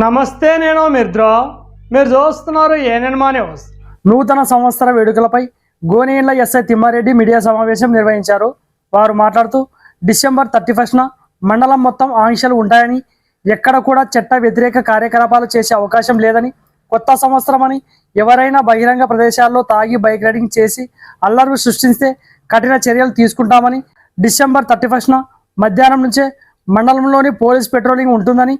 నమస్తే నేను మిర్ద్రో. మీరు చూస్తున్నారు ఏనెన్మా న్యూస్. నూతన సంవత్సర వేడుకలపై గోనేళ్ళ ఎస్ఐ తిమ్మారెడ్డి మీడియా సమావేశం నిర్వహించారు. వారు మాట్లాడుతూ డిసెంబర్ థర్టీ ఫస్ట్న మండలం మొత్తం ఆంక్షలు ఉంటాయని ఎక్కడ కూడా చట్ట వ్యతిరేక కార్యకలాపాలు చేసే అవకాశం లేదని కొత్త సంవత్సరం అని ఎవరైనా బహిరంగ ప్రదేశాల్లో తాగి బైక్ రైడింగ్ చేసి అల్లర్లు సృష్టిస్తే కఠిన చర్యలు తీసుకుంటామని డిసెంబర్ థర్టీ ఫస్ట్న మధ్యాహ్నం నుంచే మండలంలోని పోలీస్ పెట్రోలింగ్ ఉంటుందని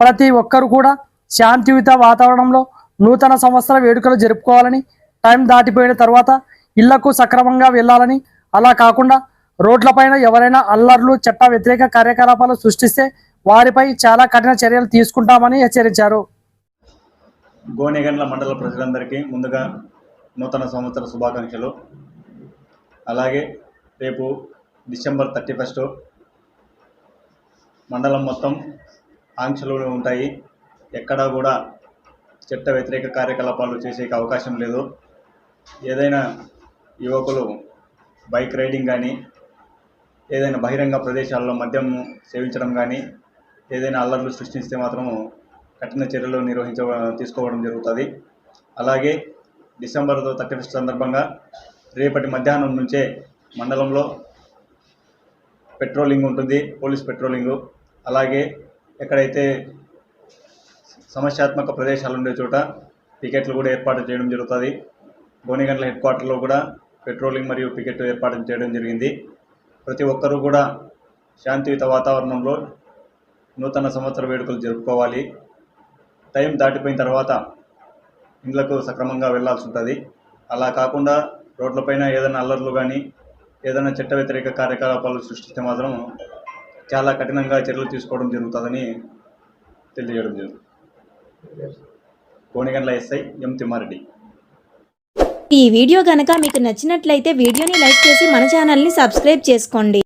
ప్రతి ఒక్కరు కూడా శాంతియుత వాతావరణంలో నూతన సంవత్సర వేడుకలు జరుపుకోవాలని టైం దాటిపోయిన తర్వాత ఇళ్ళకు సక్రమంగా వెళ్ళాలని అలా కాకుండా రోడ్లపైన ఎవరైనా అల్లర్లు చట్ట వ్యతిరేక కార్యకలాపాలు సృష్టిస్తే వారిపై చాలా కఠిన చర్యలు తీసుకుంటామని హెచ్చరించారు. గోనెగండ్ల మండల ప్రజలందరికీ ముందుగా నూతన సంవత్సర శుభాకాంక్షలు. అలాగే రేపు డిసెంబర్ థర్టీ ఫస్ట్ మండలం మొత్తం ఆంక్షలు ఉంటాయి. ఎక్కడా కూడా చట్ట వ్యతిరేక కార్యకలాపాలు చేసే అవకాశం లేదు. ఏదైనా యువకులు బైక్ రైడింగ్ కానీ ఏదైనా బహిరంగ ప్రదేశాల్లో మద్యం సేవించడం కానీ ఏదైనా అల్లర్లు సృష్టిస్తే మాత్రం కఠిన చర్యలు నిర్వహించ తీసుకోవడం జరుగుతుంది. అలాగే డిసెంబర్ థర్టీ ఫస్ట్ సందర్భంగా రేపటి మధ్యాహ్నం నుంచే మండలంలో పెట్రోలింగ్ ఉంటుంది పోలీస్ పెట్రోలింగు. అలాగే ఎక్కడైతే సమస్యాత్మక ప్రదేశాలు ఉండే చోట పికెట్లు కూడా ఏర్పాటు చేయడం జరుగుతుంది. గోనిగండ్ల హెడ్ క్వార్టర్లో కూడా పెట్రోలింగ్ మరియు పికెట్ ఏర్పాటు చేయడం జరిగింది. ప్రతి ఒక్కరూ కూడా శాంతియుత వాతావరణంలో నూతన సంవత్సర వేడుకలు జరుపుకోవాలి. టైం దాటిపోయిన తర్వాత ఇండ్లకు సక్రమంగా వెళ్ళాల్సి ఉంటుంది. అలా కాకుండా రోడ్లపైన ఏదైనా అల్లర్లు కానీ ఏదైనా చట్ట వ్యతిరేక కార్యకలాపాలు సృష్టిస్తే మాత్రం చాలా కఠినంగా చర్యలు తీసుకోవడం జరుగుతుందని తెలియజేయడం జరుగుతుంది కోనిగండ్ల ఎస్ఐ ఎం తిమ్మారెడ్డి. ఈ వీడియో కనుక మీకు నచ్చినట్లయితే వీడియోని లైక్ చేసి మన ఛానల్ని సబ్స్క్రైబ్ చేసుకోండి.